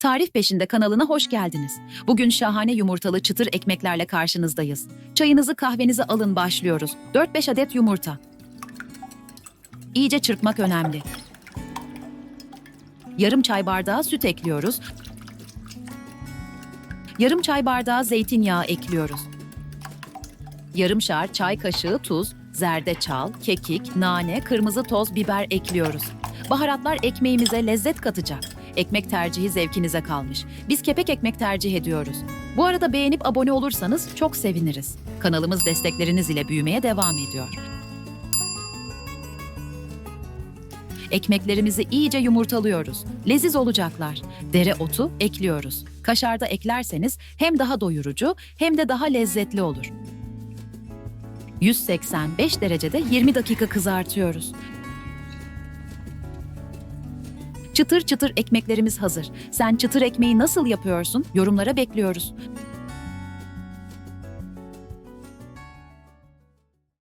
Tarif Peşinde kanalına hoş geldiniz. Bugün şahane yumurtalı çıtır ekmeklerle karşınızdayız. Çayınızı kahvenizi alın başlıyoruz. 4-5 adet yumurta. İyice çırpmak önemli. Yarım çay bardağı süt ekliyoruz. Yarım çay bardağı zeytinyağı ekliyoruz. Yarımşar çay kaşığı tuz, zerdeçal, kekik, nane, kırmızı toz biber ekliyoruz. Baharatlar ekmeğimize lezzet katacak. Ekmek tercihi zevkinize kalmış. Biz kepek ekmek tercih ediyoruz. Bu arada beğenip abone olursanız çok seviniriz. Kanalımız destekleriniz ile büyümeye devam ediyor. Ekmeklerimizi iyice yumurtalıyoruz. Leziz olacaklar. Dereotu ekliyoruz. Kaşar da eklerseniz hem daha doyurucu hem de daha lezzetli olur. 185 derecede 20 dakika kızartıyoruz. Çıtır çıtır ekmeklerimiz hazır. Sen çıtır ekmeği nasıl yapıyorsun? Yorumlara bekliyoruz.